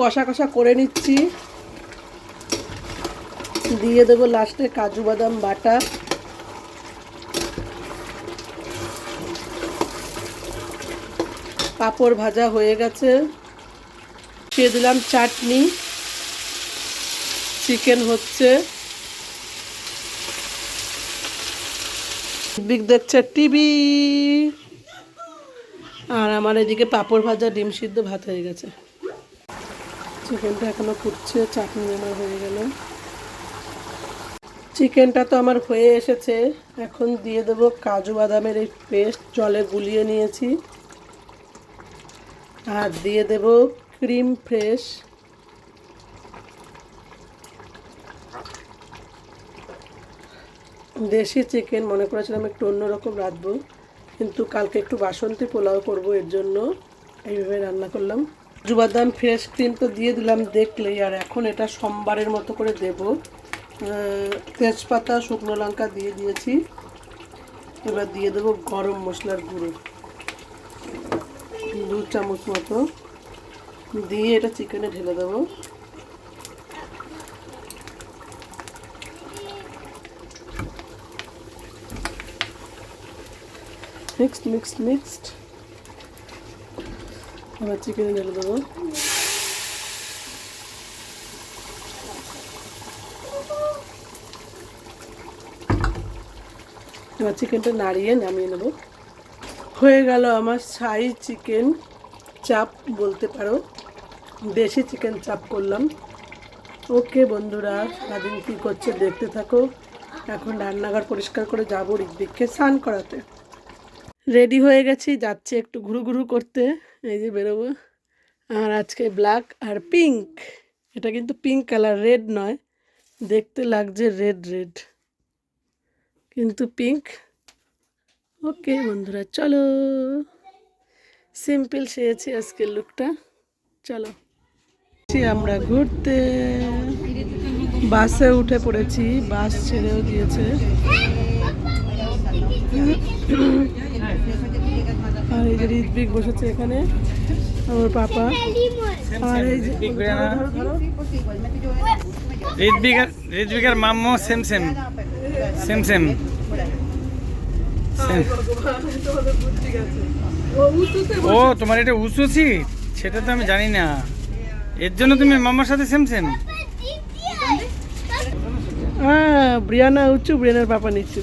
কষা কষা করে নিচ্ছি। দিয়ে দেবো লাস্টে কাজু বাদাম বাটা। পাঁপড় ভাজা হয়ে গেছে। দিয়ে দিলাম চাটনি। চিকেন হচ্ছে। বিগ দেখছে টিভি। আর আমার এদিকে পাঁপড় ভাজা, ডিম সিদ্ধ, ভাত হয়ে গেছে। চিকেনটা এখনও ফুটছে, চাটনি আমার হয়ে গেল। চিকেনটা তো আমার হয়ে এসেছে। এখন দিয়ে দেবো কাজু বাদামের এই পেস্ট, জলে গুলিয়ে নিয়েছি। আর দিয়ে দেব ক্রিম ফ্রেশ। দেশি চিকেন মনে করেছিলাম একটু অন্যরকম রাঁধবো, কিন্তু কালকে একটু বাসন্তী পোলাও করব এর জন্য। এইভাবে রান্না করলাম। কাজু ফ্রেশ ক্রিম তো দিয়ে দিলাম দেখলেই, আর এখন এটা সোমবারের মতো করে দেব। তেজপাতা, শুকনো লঙ্কা দিয়ে দিয়েছি। এবার দিয়ে দেবো গরম মশলার গুঁড়ো। দু চামচ মতো। দিয়ে এটা চিকেনে ঢেলে দেবো। মিক্সড মিক্সড মিক্সড এবার চিকেনে ঢেলে দেবো। এবার চিকেনটা নাড়িয়ে নামিয়ে নেব। হয়ে গেল আমার ছাই চিকেন চাপ বলতে পারো। দেশি চিকেন চাপ করলাম। ওকে বন্ধুরা, সারাদিন কী করছে দেখতে থাকো। এখন রান্নাঘর পরিষ্কার করে যাব ঋদ্বিককে স্নান করাতে। রেডি হয়ে গেছি, যাচ্ছি একটু ঘুরু ঘুরু করতে। এই যে বেরোবো। আর আজকে ব্ল্যাক আর পিঙ্ক এটা কিন্তু পিঙ্ক কালার রেড নয়। দেখতে লাগছে রেড রেড কিন্তু পিঙ্ক ওকে বন্ধুরা, চলো। সিম্পল সেয়েছি আজকের লুকটা চলো। আমরা ঘুরতে। বাসে উঠে পড়েছি। বাস ছেড়েও দিয়েছে। আর এই যে ঋত্বিক বসেছে এখানে আমার পাপা। আর এই যে ধরো, ধরো। ঋদ্বিকার ঋদ্বিকার মাম্মু same same. Same same. Hi. ও তোমার এটা উঁচুছি সেটা তো আমি জানি না। এর জন্য তুমি মাম্মার সাথে সেম সেম। হ্যাঁ ব্রিয়ানা উঁচু ব্রিয়ানার পাপা নিচু।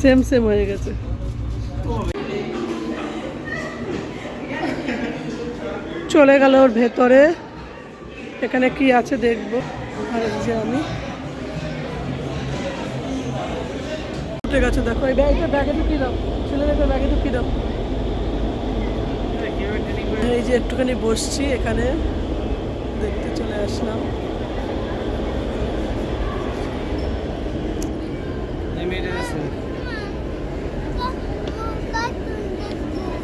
সেম সেম হয়ে গেছে। চলে গেল ওর ভেতরে। এখানে কি আছে দেখব। যে আমি। উঠে গেছে, দেখো। এই ব্যাগটা ব্যাগে ঢুকিয়ে দাও? ছেলেদেরকে ব্যাগে ঢুকিয়ে দাও? এই যে একটুখানি বসছি এখানে। দেখতে চলে আসলাম।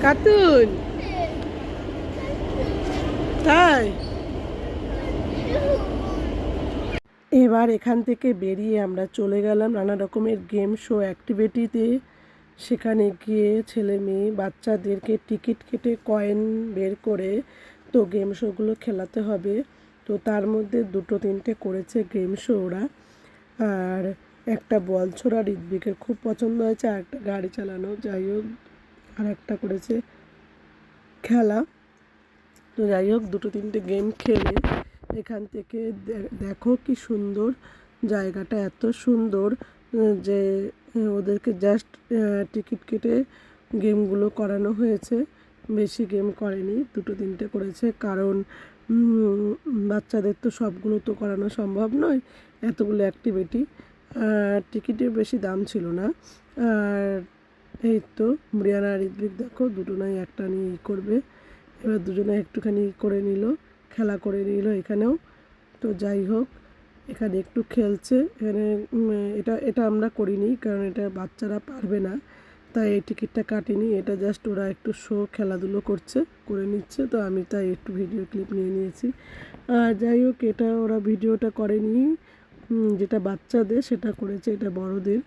কার্টুন তাই? এবার এখান থেকে বেরিয়ে আমরা চলে গেলাম নানা রকমের গেম শো অ্যাক্টিভিটিতে। সেখানে গিয়ে ছেলে মেয়ে বাচ্চাদেরকে টিকিট কেটে কয়েন বের করে তো গেম শোগুলো খেলাতে হবে। তো তার মধ্যে দুটো তিনটে করেছে গেম শো ওরা। আর একটা বল ছোড়া ঋদ্বিকের খুব পছন্দ হয়েছে, আর একটা গাড়ি চালানো। যাই হোক আর একটা করেছে খেলা। তো যাই হোক, দুটো তিনটে গেম খেলে এখান থেকে দেখো কি সুন্দর জায়গাটা, এত সুন্দর যে ওদেরকে জাস্ট টিকিট কেটে গেমগুলো করানো হয়েছে। বেশি গেম করেনি, দুটো তিনটে করেছে। কারণ বাচ্চাদের তো সবগুলো তো করানো সম্ভব নয়, এতগুলো অ্যাক্টিভিটি টিকিটের বেশি দাম ছিল না। আর এই তো ব্রিয়ানা আর ঋদ্বিক দেখো দুটো নয় একটা নিয়ে ই করবে। এবার দুজনে একটুখানি করে নিল, খেলা করে নিল এখানেও। তো যাই হোক, এখানে একটু খেলছে। এখানে এটা এটা আমরা করিনি, কারণ এটা বাচ্চারা পারবে না। তাই এই টিকিটটা কাটিনি, এটা জাস্ট ওরা একটু শো খেলাধুলো করছে, করে নিচ্ছে। তো আমি তাই একটু ভিডিও ক্লিপ নিয়ে নিয়েছি। আর যাই হোক, এটা ওরা ভিডিওটা করেনি। যেটা বাচ্চাদের, সেটা করেছে এটা বড়দের।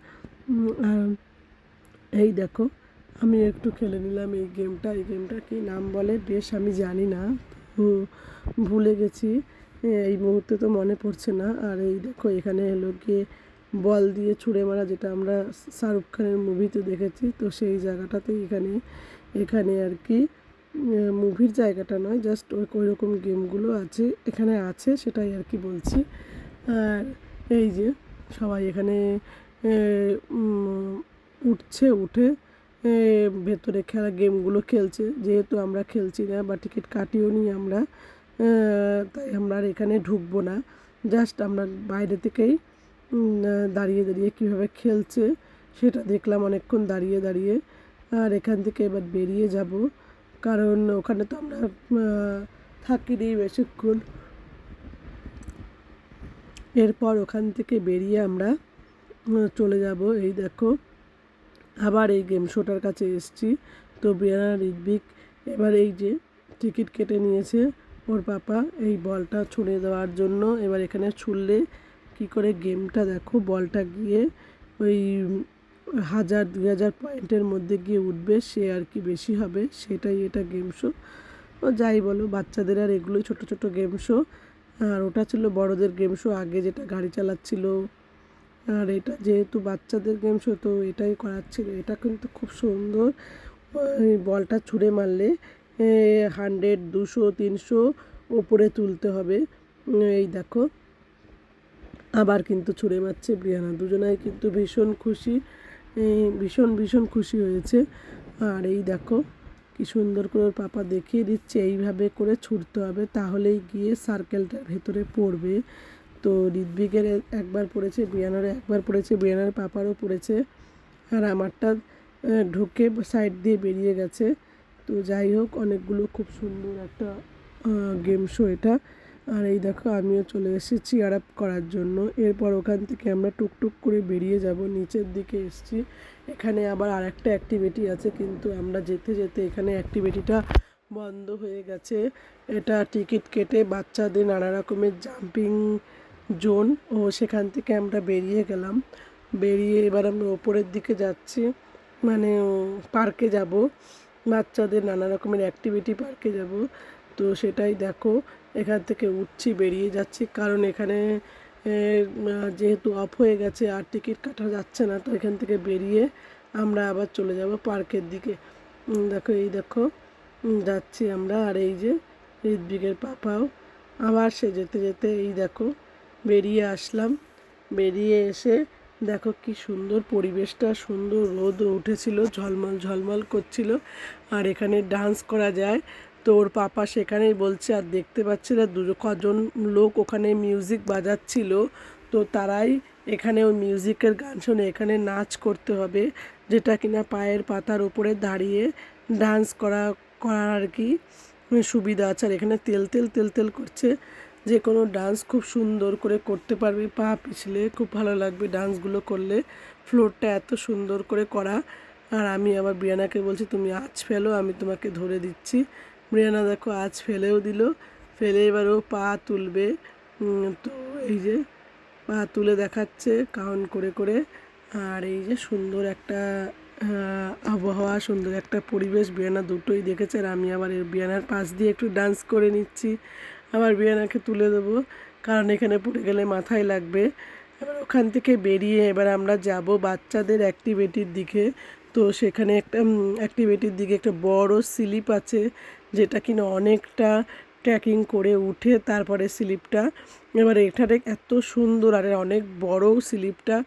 আর এই দেখো, আমি একটু খেলে নিলাম এই গেমটা। এই গেমটা কি নাম বলে? বেশ, আমি জানি না। ভুলে গেছি। এই মুহূর্তে তো মনে পড়ছে না। আর এই দেখো, এখানে হলো গিয়ে বল দিয়ে ছুঁড়ে মারা, যেটা আমরা শাহরুখ খানের মুভিতে দেখেছি। তো সেই জায়গাটাতে এখানে এখানে আর কি মুভির জায়গাটা নয়, জাস্ট ওই রকম গেমগুলো আছে, এখানে আছে, সেটাই আর কি বলছি। আর এই যে, সবাই এখানে উঠছে উঠে ভেতরে খেলা গেমগুলো খেলছে। যেহেতু আমরা খেলছি না বা টিকিট কাটিও নি আমরা তাই আমরা আর এখানে ঢুকবো না। জাস্ট আমরা বাইরে থেকেই দাঁড়িয়ে দাঁড়িয়ে কীভাবে খেলছে সেটা দেখলাম অনেকক্ষণ দাঁড়িয়ে দাঁড়িয়ে। আর এখান থেকে এবার বেরিয়ে যাব। কারণ ওখানে তো আমরা আহ, থাকিনি বেশিক্ষণ। এরপর ওখান থেকে বেরিয়ে আমরা চলে যাব। এই দেখো আবার এই গেম শোটার কাছে এসেছি। তো বিয়ানা ঋদ্বিক এবার এই যে টিকিট কেটে নিয়েছে ওর পাপা, এই বলটা ছুঁড়ে দেওয়ার জন্য। এবার এখানে ছুড়লে কি করে গেমটা দেখো, বলটা গিয়ে ওই হাজার, দুই হাজার পয়েন্টের মধ্যে গিয়ে উঠবে, সে আর কি বেশি হবে, সেটাই এটা গেম শো ও যাই বলো, বাচ্চাদের আর এগুলোই ছোট ছোট গেম শো আর ওটা ছিল বড়দের গেম শো আগে যেটা গাড়ি চালাচ্ছিল আর এটা যেহেতু বাচ্চাদের গেম শো তো এটাই করাচ্ছিল এটা কিন্তু খুব সুন্দর। বলটা ছুঁড়ে মারলে হান্ড্রেড দুশো, তিনশো ওপরে তুলতে হবে। এই দেখো। আবার কিন্তু ছুঁড়ে মারছে ব্রিয়ানা দুজনাই কিন্তু ভীষণ খুশি। ভীষণ ভীষণ খুশি হয়েছে। আর এই দেখো, কি সুন্দর করে পাপা দেখিয়ে দিচ্ছে, এইভাবে করে ছুটতে হবে, তাহলেই গিয়ে সার্কেলটার ভেতরে পড়বে। তো ঋদ্বিকের একবার পড়েছে, বিয়ানার একবার পড়েছে, বিয়ানার পাপারও পড়েছে। আর আমারটা ঢুকে সাইড দিয়ে বেরিয়ে গেছে। তো যাই হোক, অনেকগুলো খুব সুন্দর একটা গেম শো এটা। আর এই দেখো, আমিও চলে এসেছি চিয়ার আপ করার জন্য। এরপর ওখান থেকে আমরা টুকটুক করে বেরিয়ে যাব, নিচের দিকে এসেছি। এখানে আবার আরেকটা অ্যাক্টিভিটি আছে, কিন্তু আমরা যেতে যেতে এখানে অ্যাক্টিভিটিটা বন্ধ হয়ে গেছে। এটা টিকিট কেটে বাচ্চাদের নানা রকমের জাম্পিং জোন, ও সেখান থেকে আমরা বেরিয়ে গেলাম। বেরিয়ে এবার আমরা ওপরের দিকে যাচ্ছি। মানে পার্কে যাব। বাচ্চাদের নানা রকমের অ্যাক্টিভিটি পার্কে যাব। তো সেটাই দেখো, এখান থেকে উঠছি, বেরিয়ে যাচ্ছি। কারণ এখানে যেহেতু অফ হয়ে গেছে, আর টিকিট কাটা যাচ্ছে না, তো এখান থেকে বেরিয়ে আমরা আবার চলে যাব পার্কের দিকে। দেখো, এই দেখো যাচ্ছি আমরা। আর এই যে ঋদ্বিকের পাপাও আবার সে যেতে যেতে, এই দেখো বেরিয়ে আসলাম। বেরিয়ে এসে দেখো কি সুন্দর পরিবেশটা, সুন্দর রোদ উঠেছিল, ঝলমল ঝলমল করছিল। আর এখানে ডান্স করা যায়। তো ওর পাপা সেখানেই বলছে, আর দেখতে পাচ্ছি না দু কজন লোক ওখানে মিউজিক বাজাচ্ছিল। তো তারাই এখানে ওই মিউজিকের গান শুনে এখানে নাচ করতে হবে, যেটা কিনা পায়ের পাতার উপরে দাঁড়িয়ে ডান্স করা, করার আর কি সুবিধা আছে। আর এখানে তেল তেল তেল তেল করছে। যে কোনো ডান্স খুব সুন্দর করে করতে পারবে। পা পিছলে খুব ভালো লাগবে ডান্সগুলো করলে। ফ্লোরটা এত সুন্দর করে করা। আর আমি আবার ব্রিয়ানাকে বলছি, তুমি আজ ফেলো, আমি তোমাকে ধরে দিচ্ছি। ব্রিয়ানা দেখো আজ ফেলেও দিল। ফেলে এবার ও পা তুলবে। তো এই যে পা তুলে দেখাচ্ছে কাউন্ট করে করে। আর এই যে সুন্দর একটা আবহাওয়া, সুন্দর একটা পরিবেশ বিয়ানা দুটোই দেখেছে। আর আমি আবার এর বিয়ানার পাশ দিয়ে একটু ডান্স করে নিচ্ছি। আবার বিয়ানাকে তুলে দেবো, কারণ এখানে পড়ে গেলে মাথায় লাগবে। এবার ওখান থেকে বেরিয়ে এবার আমরা যাব বাচ্চাদের অ্যাক্টিভিটির দিকে। তো সেখানে একটা অ্যাক্টিভিটির দিকে একটা বড় স্লিপ আছে, যেটা কিনা অনেকটা ট্রেকিং করে উঠে তারপরে স্লিপটা। এবার এখানে এত সুন্দর আর অনেক বড় স্লিপটা,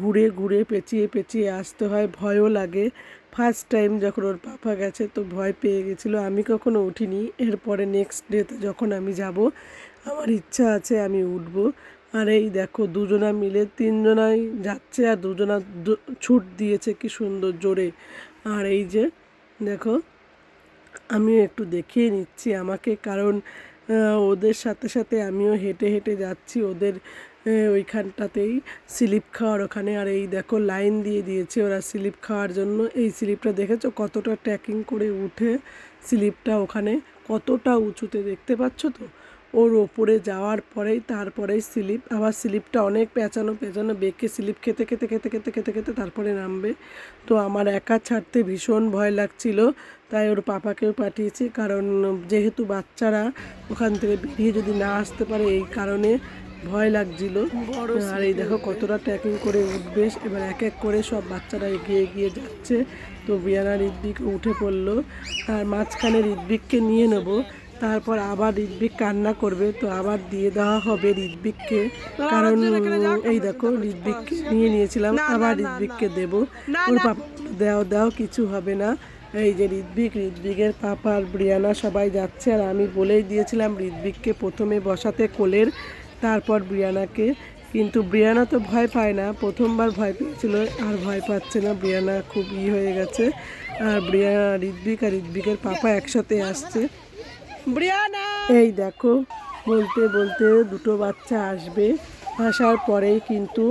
ঘুরে ঘুরে পেঁচিয়ে পেঁচিয়ে আসতে হয়, ভয়ও লাগে। ফার্স্ট টাইম যখন ওর পাপা গেছে তো ভয় পেয়ে গেছিল, আমি কখনো উঠিনি। এরপরে নেক্সট ডেতে যখন আমি যাব, আমার ইচ্ছা আছে আমি উঠব। আর এই দেখো, দুজনা মিলে তিনজনাই যাচ্ছে আর দুজনা ছুট দিয়েছে, কি সুন্দর জোরে। আর এই যে, দেখো আমিও একটু দেখিয়ে নিচ্ছি আমাকে, কারণ ওদের সাথে সাথে আমিও হেঁটে হেঁটে যাচ্ছি। ওদের ওইখানটাতেই স্লিপ খাওয়ার ওখানে। আর এই দেখো, লাইন দিয়ে দিয়েছে ওরা স্লিপ খাওয়ার জন্য। এই স্লিপটা দেখেছ? কতটা ট্র্যাকিং করে উঠে স্লিপটা ওখানে। কতটা উঁচুতে দেখতে পাচ্ছ তো? ওর ওপরে যাওয়ার পরেই তারপরেই স্লিপ, আবার স্লিপটা অনেক পেঁচানো পেঁচানো, বেঁকে স্লিপ খেতে খেতে খেতে খেতে খেতে খেতে তারপরে নামবে। তো আমার একা ছাড়তে ভীষণ ভয় লাগছিল, তাই ওর পাপাকেও পাঠিয়েছি। কারণ যেহেতু বাচ্চারা ওখান থেকে বেরিয়ে যদি না আসতে পারে, এই কারণে ভয় লাগছিল। আর এই দেখো কতটা ট্র্যাকিং করে উঠবে এবার এক এক করে সব বাচ্চারা এগিয়ে এগিয়ে যাচ্ছে। তো বিয়ানা ঋদ্বিক উঠে পড়ল। আর মাঝখানে ঋদ্বিককে নিয়ে নেব। তারপর আবার ঋদ্বিক কান্না করবে। তো আবার দিয়ে দেওয়া হবে ঋদ্বিককে কারণ এই দেখো ঋদ্বিককে নিয়ে নিয়েছিলাম। আবার ঋদ্বিককে দেব। ওর পাপা দেও দেও কিছু হবে না। এই যে ঋদ্বিক ঋদ্বিকের পাপা আর ব্রিয়ানা সবাই যাচ্ছে। আর আমি বলেই দিয়েছিলাম ঋদ্বিককে প্রথমে বসাতে কোলের তারপর ব্রিয়ানাকে। কিন্তু ব্রিয়ানা তো ভয় পায় না। প্রথমবার ভয় পেয়েছিল, আর ভয় পাচ্ছে না। ব্রিয়ানা খুব ই হয়ে গেছে। আর ব্রিয়ানা ঋদ্বিক আর ঋদ্বিকের পাপা একসাথে আসছে। ব্রিয়ানা! এই দেখো, বলতে বলতে দুটো বাচ্চা আসবে। আসার পরেই কিন্তু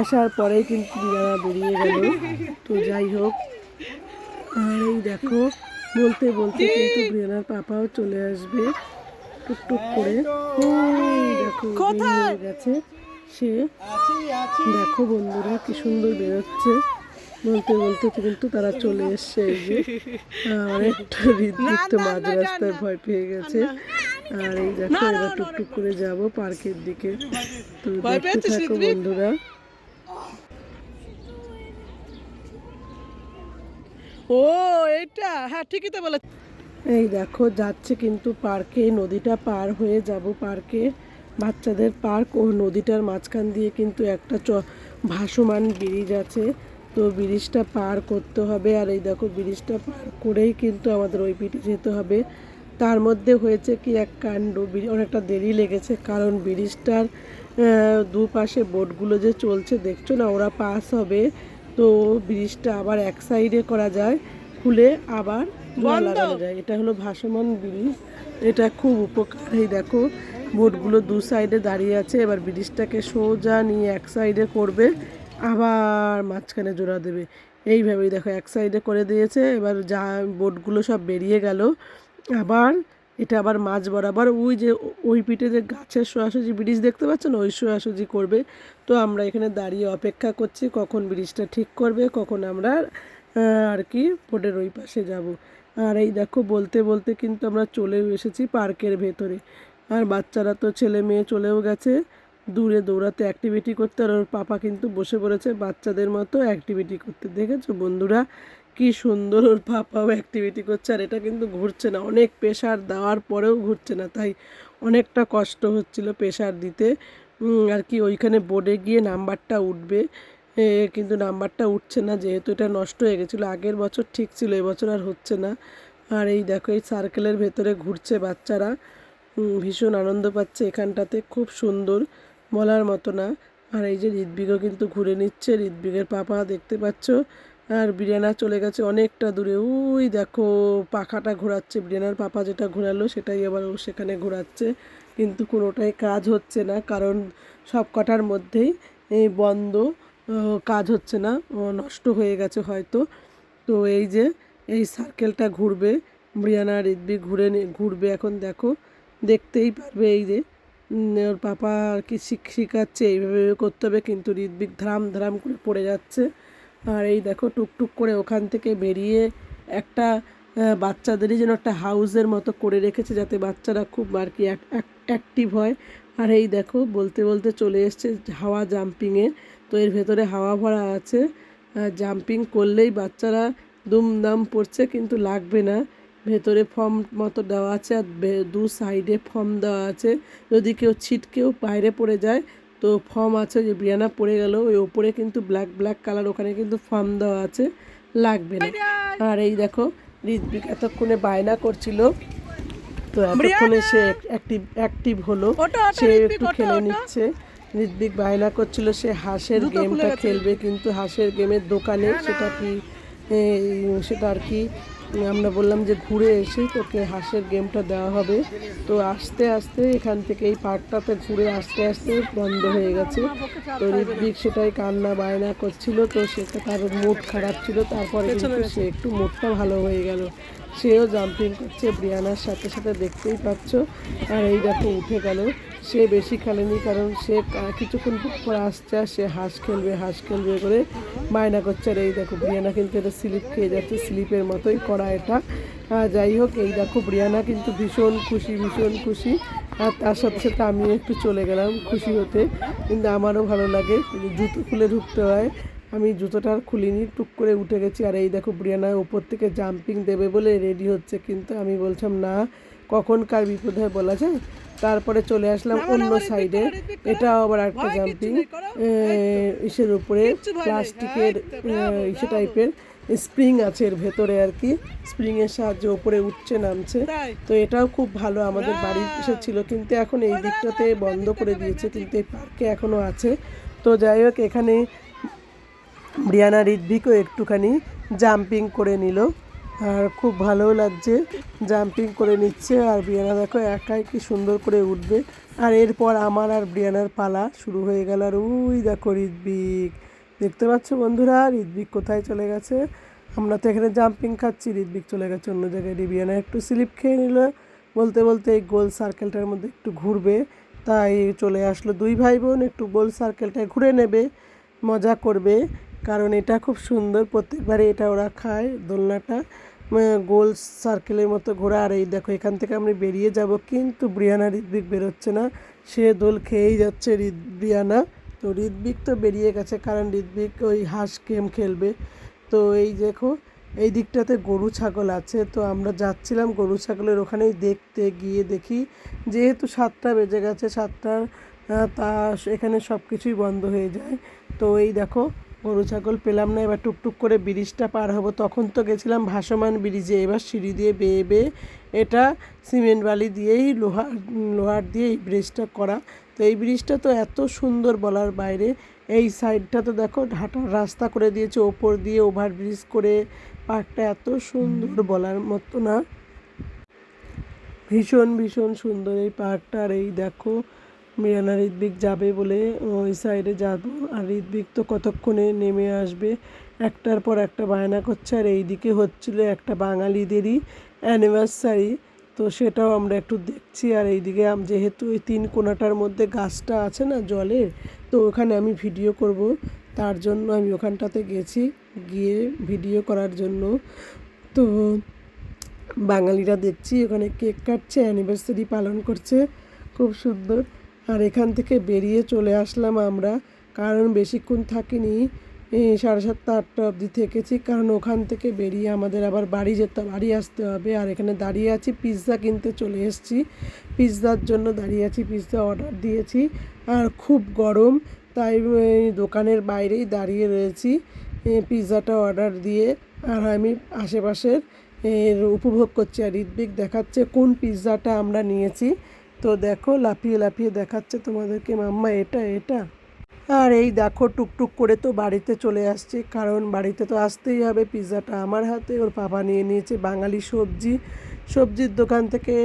আসার পরেই কিন্তু বিড়ানা বেরিয়ে গেল। তো যাই হোক, আর এই দেখো, বলতে বলতে কিন্তু বিড়ানার পাপাও চলে আসবে। টুকটুক করে গেছে। সে দেখো বন্ধুরা কি সুন্দর বেরোচ্ছে। বলতে বলতে কিন্তু তারা চলে এসছে এই যে। আহ, অনেকটা হৃদয়িক তো মাঝ রাস্তায় ভয় পেয়ে গেছে। আর এই দেখো এবার টুকটুক করে যাব পার্কের দিকে। তো দেখতে থাকো বন্ধুরা। ও এটা হ্যাঁ ঠিকই তো বলে এই দেখো, যাচ্ছে কিন্তু পার্কে, নদীটা পার হয়ে যাব পার্কে। বাচ্চাদের পার্ক ও নদীটার মাঝখান দিয়ে কিন্তু একটা চ, ভাসমান ব্রিজ আছে। তো ব্রিজটা পার করতে হবে। আর এই দেখো, ব্রিজটা পার করেই কিন্তু আমাদের ওই পিঠে যেতে হবে। তার মধ্যে হয়েছে কি, এক কাণ্ড অনেকটা দেরি লেগেছে। কারণ ব্রিজটার দুপাশে বোটগুলো যে চলছে, দেখছ না, ওরা পাস হবে। তো ব্রিজটা আবার এক সাইডে করা যায়। খুলে আবার লাগানো যায় এটা হলো ভাসমান ব্রিজ। এটা খুব উপকার এই দেখো। বোটগুলো দু সাইডে দাঁড়িয়ে আছে। এবার ব্রিজটাকে সোজা নিয়ে এক সাইডে করবে আবার মাঝখানে জোড়া দেবে। এইভাবেই দেখো এক সাইডে করে দিয়েছে। এবার যা বোটগুলো সব বেরিয়ে গেল। আবার এটা আবার মাঝ বরাবর ওই যে ওই পিঠে যে গাছের সোয়াসুজি ব্রিজ দেখতে পাচ্ছ না ওই সোয়াশুজি করবে। তো আমরা এখানে দাঁড়িয়ে অপেক্ষা করছি কখন ব্রিজটা ঠিক করবে কখন আমরা আর কি বোটের ওই পাশে যাব। আর এই দেখো, বলতে বলতে কিন্তু আমরা চলেও এসেছি পার্কের ভেতরে। আর বাচ্চারা তো, ছেলে মেয়ে চলেও গেছে। দূরে দৌড়াতে অ্যাক্টিভিটি করতে, আর ওর পাপা কিন্তু বসে পড়েছে বাচ্চাদের মতো অ্যাক্টিভিটি করতে। দেখেছ বন্ধুরা? কি সুন্দর ওর পাপাও অ্যাক্টিভিটি করছে, আর এটা কিন্তু ঘুরছে না। অনেক প্রেশার দেওয়ার পরেও ঘুরছে না, তাই অনেকটা কষ্ট হচ্ছিল প্রেশার দিতে। আর কি, ওইখানে বোর্ডে গিয়ে নাম্বারটা উঠবে। কিন্তু নাম্বারটা উঠছে না, যেহেতু এটা নষ্ট হয়ে গেছিল। আগের বছর ঠিক ছিল, এবছর আর হচ্ছে না। আর এই দেখো, এই সার্কেলের ভেতরে ঘুরছে বাচ্চারা। ভীষণ আনন্দ পাচ্ছে এখানটাতে, খুব সুন্দর, বলার মতো না। আর এই যে ঋদ্বিকও কিন্তু ঘুরে নিচ্ছে ঋদ্বিকের পাপা দেখতে পাচ্ছ। আর বিরিয়ানা চলে গেছে অনেকটা দূরে। ওই দেখো, পাখাটা ঘোরাচ্ছে। বিরিয়ানার পাপা যেটা ঘোরালো, সেটাই আবার ও সেখানে ঘোরাচ্ছে। কিন্তু কোনোটাই কাজ হচ্ছে না, কারণ সব কটার মধ্যেই বন্ধ। কাজ হচ্ছে না নষ্ট হয়ে গেছে হয়তো। তো এই যে, এই সার্কেলটা ঘুরবে ব্রিয়ানা ঋদ্বিক ঘুরে ঘুরবে এখন দেখো, দেখতেই পারবে এই যে। ওর পাপা আর কি শিখ শিখাচ্ছে, এইভাবে এইভাবে করতে হবে, কিন্তু ঋদ্বিক ধারাম ধারাম করে পড়ে যাচ্ছে। আর এই দেখো, টুকটুক করে ওখান থেকে বেরিয়ে একটা বাচ্চাদেরই যেন একটা হাউসের মতো করে রেখেছে, যাতে বাচ্চারা খুব আর কি অ্যাক্টিভ হয়। আর এই দেখো, বলতে বলতে চলে এসছে হাওয়া জাম্পিংয়ে তো এর ভেতরে হাওয়া ভরা আছে। জাম্পিং করলেই বাচ্চারা দুমদাম পড়ছে কিন্তু লাগবে না। ভেতরে ফর্ম মতো দেওয়া আছে আর দু সাইডে ফর্ম দেওয়া আছে। যদি কেউ ছিটকেও বাইরে পড়ে যায় তো ফর্ম আছে যে বিয়ানা পড়ে গেল ওই ওপরে কিন্তু ব্ল্যাক ব্ল্যাক কালার ওখানে কিন্তু ফর্ম দেওয়া আছে। লাগবে না। আর এই দেখো ঋত্বিক এতক্ষণে বায়না করছিল তো এতক্ষণে সে অ্যাক্টিভ অ্যাক্টিভ হলো। সে একটু খেলে নিচ্ছে। ঋত্বিক বায়না করছিল সে হাঁসের গেমটা খেলবে কিন্তু হাঁসের গেমের দোকানে সেটা কি সেটা আর কি আমরা বললাম যে ঘুরে এসে তোকে হাঁসের গেমটা দেওয়া হবে। তো আস্তে আস্তে এখান থেকে এই পার্কটাতে ঘুরে আস্তে আস্তে বন্ধ হয়ে গেছে। তো ঋত্বিক সেটাই কান্না বায়না করছিল তো সেটা তার মুড খারাপ ছিল তারপরে কিন্তু সে একটু মুডটা ভালো হয়ে গেল। সেও জাম্পিং করছে, ব্রিয়ানার সাথে সাথে দেখতেই পাচ্ছ। আর এই দেখো, উঠে গেল। সে বেশি খেলেনি, কারণ সে কিছুক্ষণ পর আসছে আর সে হাঁস খেলবে হাঁস খেলবে করে মায়না করছে। আর এই দেখো, ব্রিয়ানা কিন্তু এটা স্লিপ খেয়ে যাচ্ছে, স্লিপের মতোই করা এটা। যাই হোক, এই দেখো, ব্রিয়ানা কিন্তু ভীষণ খুশি ভীষণ খুশি। আর তার সাথে সাথে আমিও একটু চলে গেলাম খুশি হতে। কিন্তু আমারও ভালো লাগে, জুতো খুলে ঢুকতে হয়। আমি জুতোটা আর খুলিনি টুক করে উঠে গেছি। আর এই দেখো ব্রিয়ানা উপর থেকে জাম্পিং দেবে বলে রেডি হচ্ছে। কিন্তু আমি বলছিলাম না কখন কার বিপদ হয় বলা যায়? তারপরে চলে আসলাম অন্য সাইডে এটাও আবার একটা জাম্পিং ইসের উপরে প্লাস্টিকের ইসে টাইপের স্প্রিং আছে এর ভেতরে আর কি। স্প্রিংয়ের সাহায্যে উপরে উঠছে নামছে। তো এটাও খুব ভালো। আমাদের বাড়ির পাশে ছিল কিন্তু এখন এই দিকটাতে বন্ধ করে দিয়েছে কিন্তু এই পার্কে এখনও আছে। তো যাই হোক এখানে ব্রিয়ানা ঋদ্ভিকও একটুখানি জাম্পিং করে নিল। আর খুব ভালো লাগছে, জাম্পিং করে নিচ্ছে। আর ব্রিয়ানা দেখো একাই কি সুন্দর করে উঠবে। আর এরপর আমার আর ব্রিয়ানার পালা শুরু হয়ে গেল। আর ওই দেখো ঋদ্ভিক দেখতে পাচ্ছ বন্ধুরা ঋদ্ভিক কোথায় চলে গেছে? আমরা তো এখানে জাম্পিং খাচ্ছি ঋদ্ভিক চলে গেছে অন্য জায়গায়। রিবিয়ানা একটু স্লিপ খেয়ে নিল। বলতে বলতে এই গোল সার্কেলটার মধ্যে একটু ঘুরবে। তাই চলে আসলো দুই ভাই বোন, একটু গোল সার্কেলটায় ঘুরে নেবে, মজা করবে। কারণ এটা খুব সুন্দর প্রত্যেকবারে এটা ওরা খায় দোলনাটা। গোল সার্কেলের মতো ঘোরা। আর এই দেখো, এখান থেকে আমরা বেরিয়ে যাব, কিন্তু ব্রিয়ানা ঋদ্বিক বেরোচ্ছে না। সে দোল খেয়েই যাচ্ছে ব্রিয়ানা তো ঋদ্বিক তো বেরিয়ে গেছে, কারণ ঋদ্বিক ওই হাঁস গেম খেলবে। তো এই দেখো, এই দিকটাতে গরু ছাগল আছে। তো আমরা যাচ্ছিলাম গরু ছাগলের ওখানেই দেখতে গিয়ে দেখি, যেহেতু সাতটা বেজে গেছে, সাতটার তা এখানে সব কিছুই বন্ধ হয়ে যায়। তো এই দেখো গরু, ছাগল পেলাম না, এবার টুকটুক করে ব্রিজটা পার হব। তখন তো গেছিলাম ভাসমান ব্রিজে, এবার সিঁড়ি দিয়ে বেয়ে বেয়ে এটা সিমেন্ট বালি দিয়েই লোহার লোহার দিয়ে এই ব্রিজটা করা। তো এই ব্রিজটা তো এত সুন্দর বলার বাইরে। এই সাইডটা তো দেখো হাঁটার রাস্তা করে দিয়েছে, ওপর দিয়ে ওভার ব্রিজ করে পার্কটা এত সুন্দর বলার মতো না। ভীষণ ভীষণ সুন্দর এই পার্কটা আর এই দেখো। মিরানা ঋদ্বিক যাবে বলে ওই সাইডে যাব আর ঋদ্বিক তো কতক্ষণে নেমে আসবে? একটার পর একটা বায়না করছে, আর এইদিকে হচ্ছিল একটা বাঙালিদেরই অ্যানিভার্সারি তো সেটাও আমরা একটু দেখছি। আর এইদিকে যেহেতু ওই তিন কোনাটার মধ্যে গাছটা আছে না জলের তো ওখানে আমি ভিডিও করব। তার জন্য আমি ওখানটাতে গেছি, গিয়ে ভিডিও করার জন্য। তো বাঙালিরা দেখছি, ওখানে কেক কাটছে অ্যানিভার্সারি পালন করছে। খুব সুন্দর। আর এখান থেকে বেরিয়ে চলে আসলাম আমরা। কারণ বেশিক্ষণ থাকিনি সাড়ে সাতটা, আটটা অবধি থেকেছি। কারণ ওখান থেকে বেরিয়ে আমাদের আবার বাড়ি যেতে, বাড়ি আসতে হবে। আর এখানে দাঁড়িয়ে আছি পিৎজা কিনতে চলে এসেছি। পিৎজার জন্য দাঁড়িয়ে আছি পিৎজা অর্ডার দিয়েছি। আর খুব গরম, তাই দোকানের বাইরেই দাঁড়িয়ে রয়েছি পিৎজাটা অর্ডার দিয়ে। আর আমি আশেপাশের এর উপভোগ করছি, আর ঋদ্বিক দেখাচ্ছে কোন পিৎজাটা আমরা নিয়েছি। তো দেখো লাফিয়ে লাফিয়ে দেখাচ্ছে তোমাদেরকে মাম্মা এটা এটা? আর এই দেখো টুকটুক করে তো বাড়িতে চলে আসছে কারণ বাড়িতে তো আসতেই হবে পিৎজাটা। আমার হাতে ওর পাপা নিয়ে নিয়েছে বাঙালি সবজি। সবজির দোকান থেকে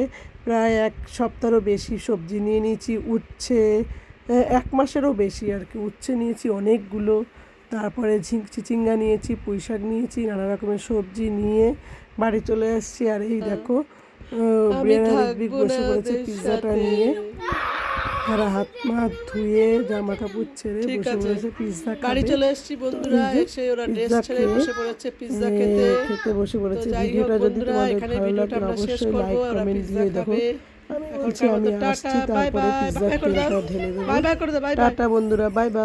প্রায় এক সপ্তাহেরও বেশি সবজি নিয়ে নিয়েছি উচ্ছে এক মাসেরও বেশি আর কি। উচ্ছে নিয়েছি অনেকগুলো তারপরে ঝিং চিচিঙ্গা নিয়েছি পুঁই শাক নিয়েছি নানা রকমের সবজি নিয়ে বাড়ি চলে আসছি। আর এই দেখো ঋত্বিক বসে পড়েছে পিৎজাটা নিয়ে। আর হাত মাত ধুয়ে জামা কাপড় ছেড়ে বসে। পড়েছে পিৎজা বাড়ি চলে এসেছি বন্ধুরা এসে ওরা ড্রেস ছেড়ে বসে পড়েছে পিৎজা খেতে। খেতে বসে পড়েছে। ভিডিওটা যদি তোমাদের ভালো লাগে অবশ্যই লাইক কমেন্ট দিয়ে দেখো। আমি বলছি আমি আসছি বাই তারপরে বাই পিৎজা ঢেলে দেবো। টাটা বন্ধুরা বাই বাই